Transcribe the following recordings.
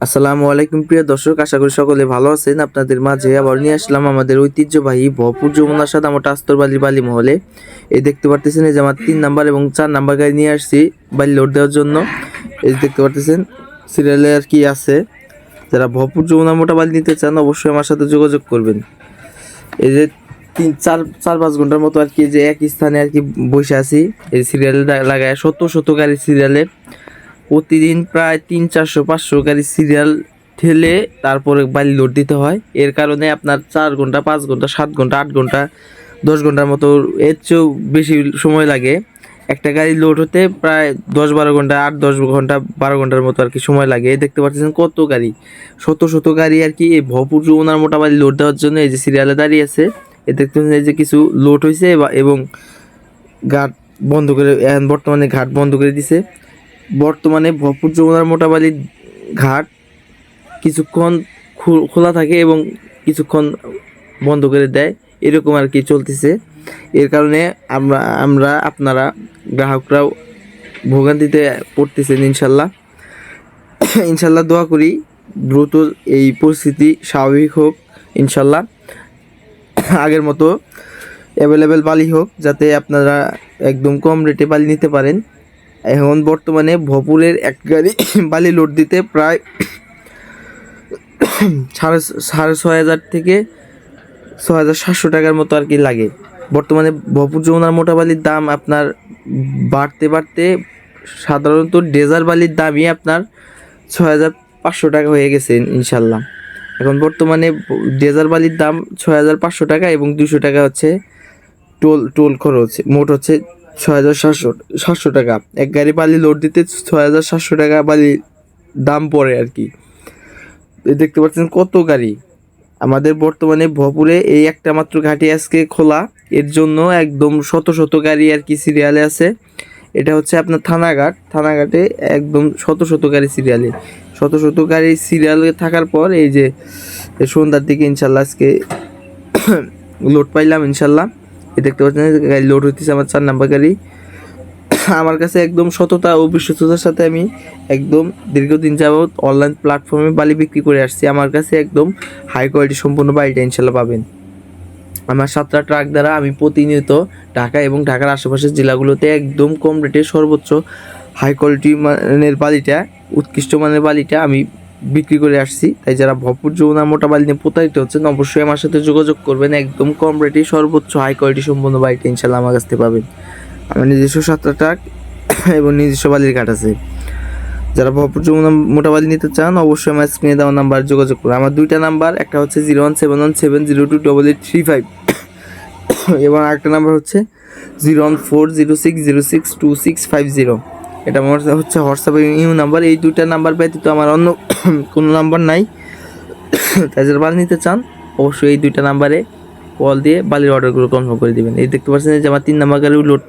আসসালামু আলাইকুম প্রিয় দর্শক, আশা করি সকলে ভালো আছেন। আপনাদের মাঝে আবার নিয়ে আসলাম আমাদের ঐতিহ্যবাহী ভপুর যমুনার সাথে আমার আস্তরবালি বালি মহলে। এই দেখতে পারতেছেন এই যে আমার তিন নাম্বার এবং চার নাম্বার গাড়ি নিয়ে আসছি বালি লোড দেওয়ার জন্য। এই দেখতে পারতেছেন সিরিয়ালে আর কি আছে। যারা ভপুর যমুনা মোটা বালি নিতে চান, অবশ্যই আমার সাথে যোগাযোগ করবেন। এই যে তিন, চার চার পাঁচ ঘণ্টার মতো আর কি যে এক স্থানে আর কি বসে আছি। এই সিরিয়ালে লাগায় শত শত গাড়ি সিরিয়ালে প্রতিদিন প্রায় তিন, চারশো, পাঁচশো গাড়ি সিরিয়াল ঠেলে তারপরে বালি লোড দিতে হয়। এর কারণে আপনার চার ঘণ্টা, পাঁচ ঘণ্টা, সাত ঘণ্টা, আট ঘণ্টা, দশ ঘণ্টার মতো এর চেয়েও বেশি সময় লাগে। একটা গাড়ি লোড হতে প্রায় দশ, বারো ঘণ্টা, আট, দশ ঘণ্টা, বারো ঘণ্টার মতো আর কি সময় লাগে। দেখতে পাচ্ছেন কত গাড়ি। শত শত গাড়ি আর কি এই ভরপুর ওনার মোটা বালি লোড দেওয়ার জন্য এই যে সিরিয়ালে দাঁড়িয়ে আছে। এ দেখতে পাচ্ছেন এই যে কিছু লোড হয়েছে এবং ঘাট বন্ধ করে বর্তমানে ঘাট বন্ধ করে দিছে। বর্তমানে ভরপুর যমুনার মোটাবালি ঘাট কিছুক্ষণ খোলা থাকে এবং কিছুক্ষণ বন্ধ করে দেয়। এরকম আর কি চলতেছে। এর কারণে আমরা আমরা, আপনারা, গ্রাহকরাও ভোগান্তিতে পড়তেছেন ইনশাল্লাহ। ইনশাল্লাহ দোয়া করি দ্রুত এই পরিস্থিতি স্বাভাবিক হোক ইনশাল্লাহ। আগের মতো অ্যাভেলেবেল বালি হোক, যাতে আপনারা একদম কম রেটে বালি নিতে পারেন। এখন বর্তমানে ভপুরের এক গাড়ি বালি লোড দিতে প্রায় সাড়ে সাড়ে ছয় হাজার থেকে ছ হাজার সাতশো টাকার মতো আর কি লাগে। বর্তমানে ভপুর যমুনার মোটা বালির দাম আপনার বাড়তে বাড়তে সাধারণত ডেজার বালির দামই আপনার ছ হাজার পাঁচশো টাকা হয়ে গেছে ইনশাল্লাহ। এখন বর্তমানে ডেজার বালির দাম ছয় হাজার পাঁচশো টাকা এবং দুশো টাকা হচ্ছে টোল টোল খরচ। মোট হচ্ছে ছয় হাজার সাতশো সাতশো টাকা। এক গাড়ি বালি লোড দিতে ছয় হাজার সাতশো টাকা বালি দাম পড়ে আর কি। দেখতে পাচ্ছেন কত গাড়ি। আমাদের বর্তমানে ভপুরে এই একটা মাত্র ঘাটি আজকে খোলা। এর জন্য একদম শত শত গাড়ি আর কি সিরিয়ালে আছে। এটা হচ্ছে আপনার থানাঘাট। থানাঘাটে একদম শত শত গাড়ি সিরিয়ালে শত শত গাড়ি সিরিয়ালে থাকার পর এই যে সন্ধ্যার দিকে ইনশাল্লাহ আজকে লোড পাইলাম ইনশাল্লাহ। দেখতে পাচ্ছেন গাড়ি লোড হইতেছে আমার চার নাম্বার গাড়ি। আমার কাছে একদম সততা ও বিশ্বস্ততার সাথে আমি একদম দীর্ঘদিন যাবৎ অনলাইন প্ল্যাটফর্মে বালি বিক্রি করে আসছি। আমার কাছে একদম হাই কোয়ালিটি সম্পূর্ণ বালিটা ইনশাল্লাহ পাবেন। আমার সাতটা ট্রাক দ্বারা আমি প্রতিনিয়ত ঢাকা এবং ঢাকার আশেপাশের জেলাগুলোতে একদম কম রেটে সর্বোচ্চ হাই কোয়ালিটি মানের বালিটা, উৎকৃষ্ট মানের বালিটা আমি বিক্রি করে আসছি। তাই যারা ভরপুর যমুনা মোটা বালি নিয়ে প্রতারিত হচ্ছেন, অবশ্যই আমার সাথে যোগাযোগ করবেন। একদম কম রেটে সর্বোচ্চ হাই কোয়ালিটি সম্পন্ন বালিটা ইনশাল্লাহ আমার কাছ থেকে পাবেন। আমার নিজস্ব সাতটা ট্রাক এবং নিজস্ব বালির কাঠ আছে। যারা ভরপুর যমুনা মোটা বালি নিতে চান, অবশ্যই আমার স্ক্রিনে দেওয়া নাম্বার যোগাযোগ করুন। আমার দুইটা নাম্বার, একটা হচ্ছে zero one seven one seven zero two double eight three five এবং আরেকটা নাম্বার হচ্ছে zero one four zero six zero six two six five zero এটা আমার হচ্ছে হোয়াটসঅ্যাপ ইউ নাম্বার, এই দুইটা নাম্বার ব্যতীত আমার অন্য কোনো নাম্বার নাই। তাই যারা বালি নিতে চান, অবশ্যই এই দুইটা নাম্বারে কল দিয়ে বালির অর্ডারগুলো কনফার্ম করে দিবেন। এই দেখতে পাচ্ছেন যে আমার তিন নাম্বার গাড়ি লোড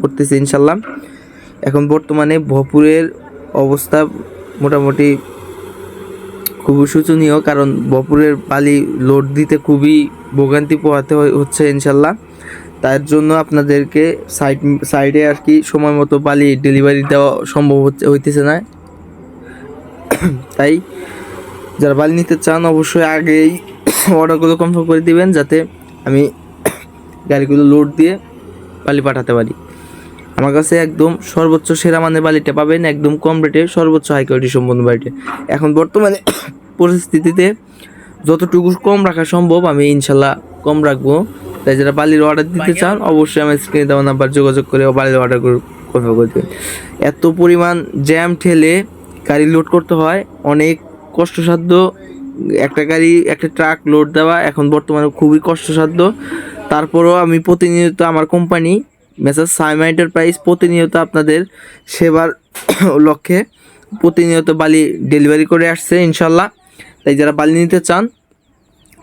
করতেছে ইনশাল্লাহ এখন বর্তমানে ভপুরের অবস্থা মোটামুটি খুবই শোচনীয়, কারণ বপুরের বালি লোড দিতে খুবই ভোগান্তি পোহাতে হচ্ছে ইনশাল্লাহ তার জন্য আপনাদেরকে সাইড সাইডে আর কি সময় মতো বালি ডেলিভারি দেওয়া সম্ভব হইতেছে না। তাই যারা বালি নিতে চান, অবশ্যই আগেই অর্ডারগুলো কনফার্ম করে দিবেন, যাতে আমি গাড়িগুলো লোড দিয়ে বালি পাঠাতে পারি। আমার কাছে একদম সর্বোচ্চ সেরা মানের বালিটা পাবেন, একদম কম রেটে সর্বোচ্চ হাই কোয়ালিটি সম্পন্ন বালিটা এখন বর্তমানে পরিস্থিতিতে যতটুকু কম রাখা সম্ভব, আমি ইনশাল্লাহ কম রাখব। তাই যারা বালির অর্ডার দিতে চান অবশ্যই আমার স্ক্রিনে দেওয়া নাম্বার যোগাযোগ করে বালির অর্ডার কথা করে দেবেন এত পরিমাণ জ্যাম ঠেলে গাড়ি লোড করতে হয় অনেক কষ্টসাধ্য। একটা গাড়ি একটা ট্রাক লোড দেওয়া এখন বর্তমানে খুবই কষ্টসাধ্য। তারপরেও আমি প্রতিনিয়ত আমার কোম্পানি মেসার সাইমা এন্টারপ্রাইজ প্রতিনিয়ত আপনাদের সেবার লক্ষ্যে প্রতিনিয়ত বালি ডেলিভারি করে আসছে ইনশাল্লাহ। তাই যারা বালি নিতে চান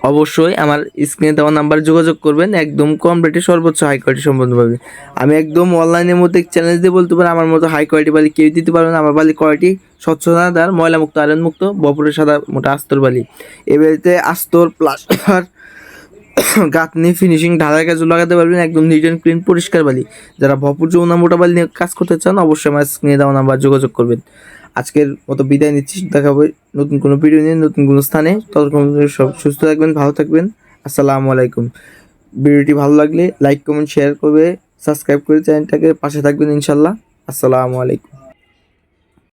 অবশ্যই আমার স্ক্রিনে দেওয়া নাম্বারে যোগাযোগ করবেন, একদম কম রেটে সর্বোচ্চ হাই কোয়ালিটি সম্পন্ন পাবে। আমি একদম অনলাইনের মধ্যে চ্যালেঞ্জ দিয়ে বলতে পারি, আমার মতো হাই কোয়ালিটি বালি কেউ দিতে পারবে না, আমার বালি কোয়ালিটি স্বচ্ছতাদার ময়লা মুক্ত আয়রন মুক্ত বপুরের সাদা মোটা আস্তর বালি। এ বাড়িতে আস্তর প্লাস্টার গাঁথনি ফিনিশিং ঢালাই কাজও লাগাতে পারবেন, একদম নিট অ্যান্ড ক্লিন পরিষ্কার বালি। যারা ভরপুর যমুনা মোটা বালি নিয়ে কাজ করতে চান, অবশ্যই আমার স্ক্রিনে দেওয়া নাম্বার যোগাযোগ করবেন। আজকের মতো বিদায় নিচ্ছি। দেখা হবে নতুন কোনো ভিডিও নিয়ে, নতুন কোনো স্থানে। ততক্ষণ সব সুস্থ থাকবেন, ভালো থাকবেন। আসসালামু আলাইকুম। ভিডিওটি ভালো লাগলে লাইক কমেন্ট শেয়ার করবে। সাবস্ক্রাইব করে চ্যানেলটাকে পাশে থাকবেন ইনশাল্লাহ। আসসালামু আলাইকুম।